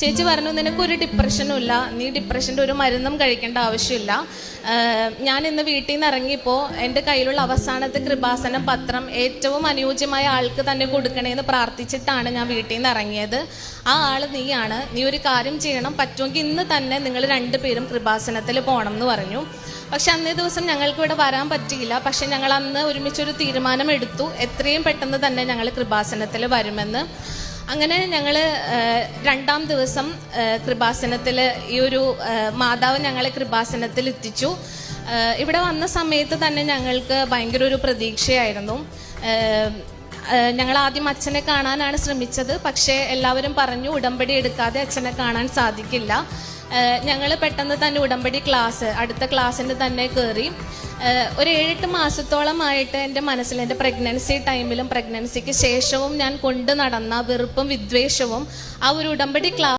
ചേച്ചി പറഞ്ഞു നിനക്ക് ഒരു ഡിപ്രഷനും ഇല്ല. നീ ഡിപ്രഷന്റെ ഒരു മരുന്നും കഴിക്കേണ്ട ആവശ്യമില്ല. ഞാൻ ഇന്ന് വീട്ടിൽ നിന്ന് ഇറങ്ങിയപ്പോൾ എന്റെ കയ്യിലുള്ള അവസാനത്തെ കൃപാസനം പത്രം ഏറ്റവും അനുയോജ്യമായ ആൾക്ക് തന്നെ കൊടുക്കണേന്ന് പ്രാർത്ഥിച്ചിട്ടാണ് ഞാൻ വീട്ടിൽ നിന്ന് ഇറങ്ങിയത്. ആ ആൾ നീയാണ്. നീ ഒരു കാര്യം ചെയ്യണം. പറ്റുമെങ്കിൽ ഇന്ന് തന്നെ നിങ്ങൾ രണ്ടുപേരും കൃപാസനത്തിൽ പോകണം എന്ന് പറഞ്ഞു. പക്ഷെ അന്നേ ദിവസം ഞങ്ങൾക്ക് ഇവിടെ വരാൻ പറ്റിയില്ല. പക്ഷെ ഞങ്ങൾ അന്ന് ഒരുമിച്ചൊരു തീരുമാനം എടുത്തു. എത്രയും പെട്ടെന്ന് തന്നെ ഞങ്ങൾ കൃപാസനത്തിൽ വരുമെന്ന്. അങ്ങനെ ഞങ്ങൾ രണ്ടാം ദിവസം കൃപാസനത്തിൽ ഈ ഒരു മാതാവ് ഞങ്ങളെ കൃപാസനത്തിൽ എത്തിച്ചു ഇവിടെ വന്ന സമയത്ത് തന്നെ ഞങ്ങൾക്ക് ഭയങ്കര ഒരു പ്രതീക്ഷയായിരുന്നു. ഞങ്ങൾ ആദ്യം അച്ഛനെ കാണാനാണ് ശ്രമിച്ചത്. പക്ഷേ എല്ലാവരും പറഞ്ഞു ഉടമ്പടി എടുക്കാതെ അച്ഛനെ കാണാൻ സാധിക്കില്ല. ഞങ്ങൾ പെട്ടെന്ന് തന്നെ ഉടമ്പടി ക്ലാസ് അടുത്ത ക്ലാസ്സിന് തന്നെ കയറി ഒരു ഏഴെട്ട് മാസത്തോളമായിട്ട് എന്റെ മനസ്സിൽ എന്റെ പ്രഗ്നൻസി ടൈമിലും പ്രഗ്നൻസിക്ക് ശേഷവും ഞാൻ കൊണ്ടു നടന്ന വെറുപ്പും വിദ്വേഷവും ആ ഒരു ഉടമ്പടി ക്ലാസ്